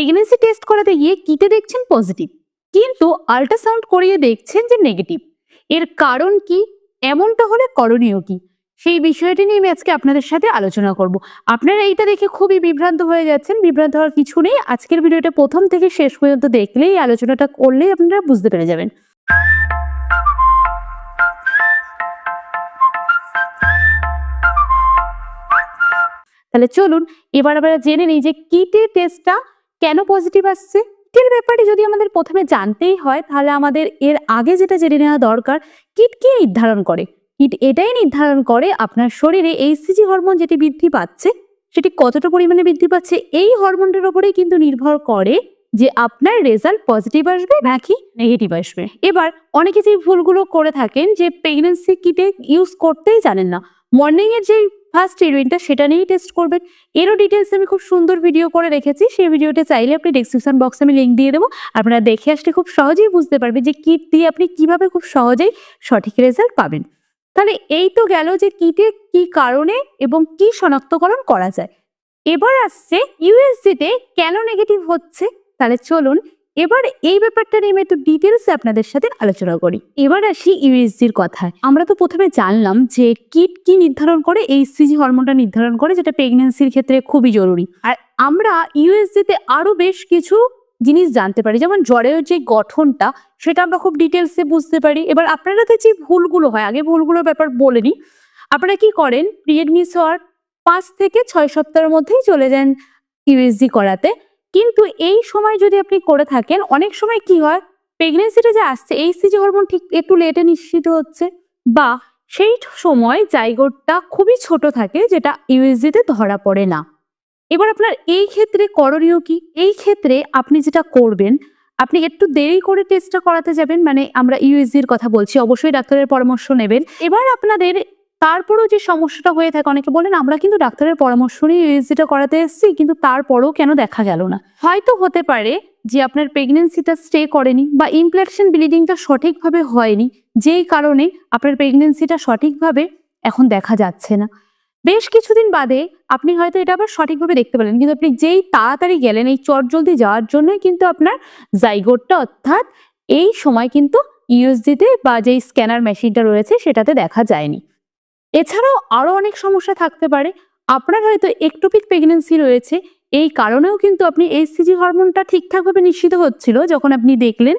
Pregnancy test করাতে গিয়ে কিটে দেখছেন পজিটিভ কিন্তু আল্ট্রাসাউন্ড করিয়ে দেখছেন যে নেগেটিভ এর কারণ কি? এমনটা হলে করণীয় কি? সেই বিষয়টি নিয়ে আমি আজকে আপনাদের সাথে আলোচনা করব। আপনারা এইটা দেখে খুবই বিভ্রান্ত হয়ে যাচ্ছেন। বিভ্রান্ত হওয়ার কিছু নেই। আজকের ভিডিওটা প্রথম থেকে শেষ পর্যন্ত দেখলেই এই আলোচনাটা করলেই আপনারা বুঝতে পেরে যাবেন। তাহলে চলুন, এবার আমরা জেনে নিই যে কিটে টেস্টটা কেন পজিটিভ আসছে? কিটের ব্যাপারে যদি আমাদের প্রথমে জানতেই হয়, তাহলে আমাদের এর আগে যেটা জেনে নেওয়া দরকার, কিট কি নির্ধারণ করে? কিট এটাই নির্ধারণ করে আপনার শরীরে এইসিজি হরমোন যেটি বৃদ্ধি পাচ্ছে, সেটি কতটা পরিমাণে বৃদ্ধি পাচ্ছে, এই হরমোনটার উপরেই কিন্তু নির্ভর করে যে আপনার রেজাল্ট পজিটিভ আসবে নাকি নেগেটিভ আসবে। এবার অনেকে যে ভুলগুলো করে থাকেন, যে প্রেগনেন্সি কিটে ইউজ করতেই জানেন না মর্নিং এর যে ফার্স্ট ইউরিনটা সেটা নিয়েই টেস্ট করবেন এরও ডিটেলস আমি খুব সুন্দর ভিডিও করে রেখেছি। সেই ভিডিওটা চাইলে আপনি ডেসক্রিপশন বক্সে আমি লিঙ্ক দিয়ে দেবো। আপনারা দেখে আসলে খুব সহজেই বুঝতে পারবেন যে কিট দিয়ে আপনি কীভাবে খুব সহজেই সঠিক রেজাল্ট পাবেন। তাহলে এই তো গেল যে কিটে কি কারণে এবং কি শনাক্তকরণ করা যায়। এবার আসছে ইউএসজিতে কেন নেগেটিভ হচ্ছে? তাহলে চলুন এবার এই ব্যাপারটা নিয়ে আমি একটু ডিটেলসে আপনাদের সাথে আলোচনা করি। এবার আসি ইউএসজির কথায়। আমরা তো প্রথমে জানলাম যে কিট কি নির্ধারণ করে এই সিজি হরমোনটা নির্ধারণ করে, যেটা প্রেগনেন্সির ক্ষেত্রে খুবই জরুরি। আর আমরা ইউএসজিতে আরও বেশ কিছু জিনিস জানতে পারি, যেমন জ্বরের যে গঠনটা, সেটা আমরা খুব ডিটেলসে বুঝতে পারি। এবার আপনারা তো যে ভুলগুলো হয়, আগে ভুলগুলোর ব্যাপার বলে নিই। আপনারা কি করেন পিরিয়ড মিস হওয়ার পাঁচ থেকে ছয় সপ্তাহের মধ্যেই চলে যান ইউএসজি করাতে। কিন্তু এই সময় যদি আপনি করে থাকেন, অনেক সময় কি হয়? প্রেগনেন্সিটা যে আসছে এই সিজি হরমোন ঠিক একটু লেটে নিশ্চিত হচ্ছে বা সেই সময় জায়গোটটা খুবই ছোট থাকে যেটা ইউএসজিতে ধরা পড়ে না। এবার আপনার এই ক্ষেত্রে করণীয় কি? এই ক্ষেত্রে আপনি যেটা করবেন, আপনি একটু দেরি করে টেস্টটা করাতে যাবেন মানে আমরা ইউএসজির কথা বলছি, অবশ্যই ডাক্তারের পরামর্শ নেবেন। এবার আপনাদের তারপরেও যে সমস্যাটা হয়ে থাকে, অনেকে বলেন, আমরা কিন্তু ডাক্তারের পরামর্শ নিয়ে ইউএসজিটা করাতে এসেছি, কিন্তু তারপরেও কেন দেখা গেল না? হয়তো হতে পারে যে আপনার প্রেগনেন্সিটা স্টে করেনি বা ইমপ্লেকশন ব্লিডিংটা সঠিকভাবে হয়নি, যেই কারণে আপনার প্রেগনেন্সিটা সঠিকভাবে এখন দেখা যাচ্ছে না। বেশ কিছুদিন বাদে আপনি হয়তো এটা আবার সঠিকভাবে দেখতে পেলেন, কিন্তু আপনি যেই তাড়াতাড়ি গেলেন, এই চটজলদি যাওয়ার জন্যই কিন্তু আপনার জাইগোটটা অর্থাৎ এই সময় কিন্তু ইউএসজিতে বা যেই স্ক্যানার মেশিনটা রয়েছে, সেটাতে দেখা যায়নি। এছাড়াও আরও অনেক সমস্যা থাকতে পারে। আপনার হয়তো একটোপিক প্রেগনেন্সি রয়েছে, এই কারণেও কিন্তু আপনি এইসিজি হরমোনটা ঠিকঠাকভাবে নিশ্চিত হচ্ছিল যখন আপনি দেখলেন,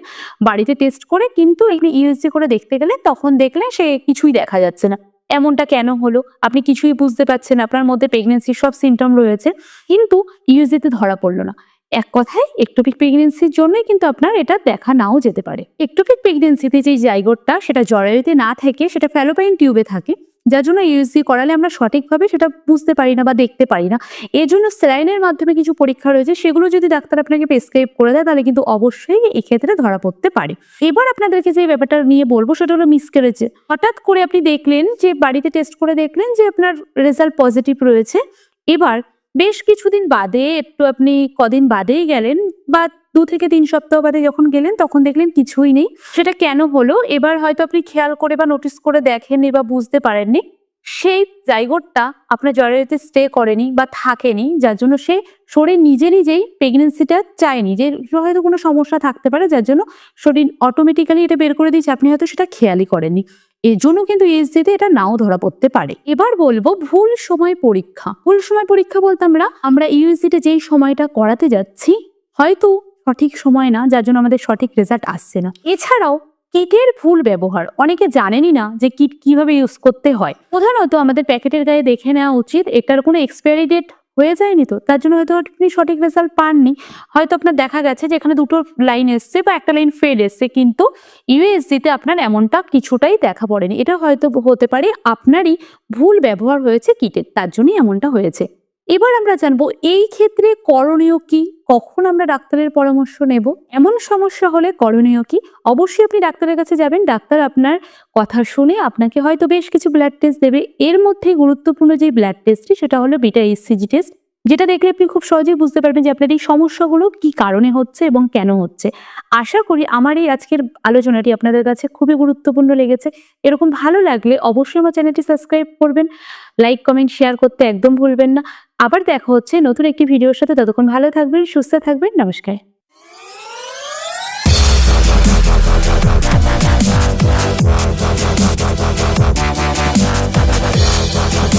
বাড়িতে টেস্ট করে কিন্তু আপনি ইউএসজি করে দেখতে গেলে তখন দেখলেন সে কিছুই দেখা যাচ্ছে না। এমনটা কেন হলো? আপনি কিছুই বুঝতে পারছেন আপনার মধ্যে প্রেগনেন্সির সব সিমটম রয়েছে, কিন্তু ইউএসজিতে ধরা পড়ল না। এক কথায়, একটোপিক প্রেগনেন্সির জন্যই কিন্তু আপনার এটা দেখা নাও যেতে পারে। একটোপিক প্রেগনেন্সিতে যে জাইগোটটা সেটা জরায়ুতে না থেকে, সেটা ফ্যালোপাইন টিউবে থাকে যার জন্য ইউএসজি করালে আমরা সঠিকভাবে সেটা বুঝতে পারি না বা দেখতে পারি না। এর জন্য স্যালাইনের মাধ্যমে কিছু পরীক্ষা রয়েছে, সেগুলো যদি ডাক্তার আপনাকে প্রেসক্রাইব করে দেয়, তাহলে কিন্তু অবশ্যই এক্ষেত্রে ধরা পড়তে পারে। এবার আপনাদেরকে যে ব্যাপারটা নিয়ে বলব, সেটা হলো মিসক্যারেজে হঠাৎ করে আপনি দেখলেন যে, বাড়িতে টেস্ট করে দেখলেন যে, আপনার রেজাল্ট পজিটিভ রয়েছে। এবার বেশ কিছুদিন বাদে, একটু আপনি কদিন বাদেই গেলেন, বা দু থেকে তিন সপ্তাহ বাদে যখন গেলেন, তখন দেখলেন কিছুই নেই। সেটা কেন হলো? এবার হয়তো আপনি খেয়াল করে বা নোটিস করে দেখেননি বা বুঝতে পারেননি। সেই জায়গোটটা আপনার জরায়ুতে স্টে করেনি বা থাকেনি, যার জন্য সে শরীর নিজে নিজেই প্রেগনেন্সিটা চায়নি। যে হয়তো কোনো সমস্যা থাকতে পারে, যার জন্য শরীর অটোমেটিক্যালি এটা বের করে দিচ্ছে আপনি হয়তো সেটা খেয়ালই করেননি। এর জন্য কিন্তু ইএসজিতে এটা নাও ধরা পড়তে পারে। এবার বলব ভুল সময় পরীক্ষা। ভুল সময় পরীক্ষা বলতে আমরা আমরা ইউএসজিতে যেই সময়টা করাতে যাচ্ছি, হয়তো সঠিক সময় না, যার জন্য আমাদের সঠিক রেজাল্ট আসছে না। এছাড়াও কিটের ভুল ব্যবহার, অনেকে জানেনই না যে কিট কীভাবে ইউজ করতে হয়। প্রধানত আমাদের প্যাকেটের গায়ে দেখে নেওয়া উচিত, এটার কোনো এক্সপায়ারি ডেট হয়ে যায়নি তো, তার জন্য হয়তো আপনি সঠিক রেজাল্ট পাননি। হয়তো আপনার দেখা গেছে যে এখানে দুটো লাইন এসছে বা একটা লাইন ফেল এসছে, কিন্তু ইউএসজিতে আপনার এমনটা কিছুটাই দেখা পড়েনি। এটা হয়তো হতে পারে আপনারই ভুল ব্যবহার হয়েছে কিটের তার জন্যই এমনটা হয়েছে। এবার আমরা জানব, এই ক্ষেত্রে করণীয় কি? কখন আমরা ডাক্তারের পরামর্শ নেব? এমন সমস্যা হলে করণীয় কি? অবশ্যই আপনি ডাক্তারের কাছে যাবেন। ডাক্তার আপনার কথা শুনে আপনাকে হয়তো বেশ কিছু ব্লাড টেস্ট দেবে। এর মধ্যে গুরুত্বপূর্ণ যে ব্লাড টেস্টটি সেটা হলো বিটা এসসিজি টেস্ট যেটা দেখলে আপনি খুব সহজেই বুঝতে পারবেন যে আপনার এই সমস্যাগুলো কি কারণে হচ্ছে এবং কেন হচ্ছে। আশা করি আমার এই আজকের আলোচনাটি আপনাদের কাছে খুবই গুরুত্বপূর্ণ লেগেছে। এরকম ভালো লাগলে অবশ্যই আমার চ্যানেলটি সাবস্ক্রাইব করবেন। লাইক, কমেন্ট শেয়ার করতে একদম ভুলবেন না। আবার দেখা হচ্ছে নতুন একটি ভিডিওর সাথে। ততক্ষণ ভালো থাকবেন সুস্থ থাকবেন নমস্কার।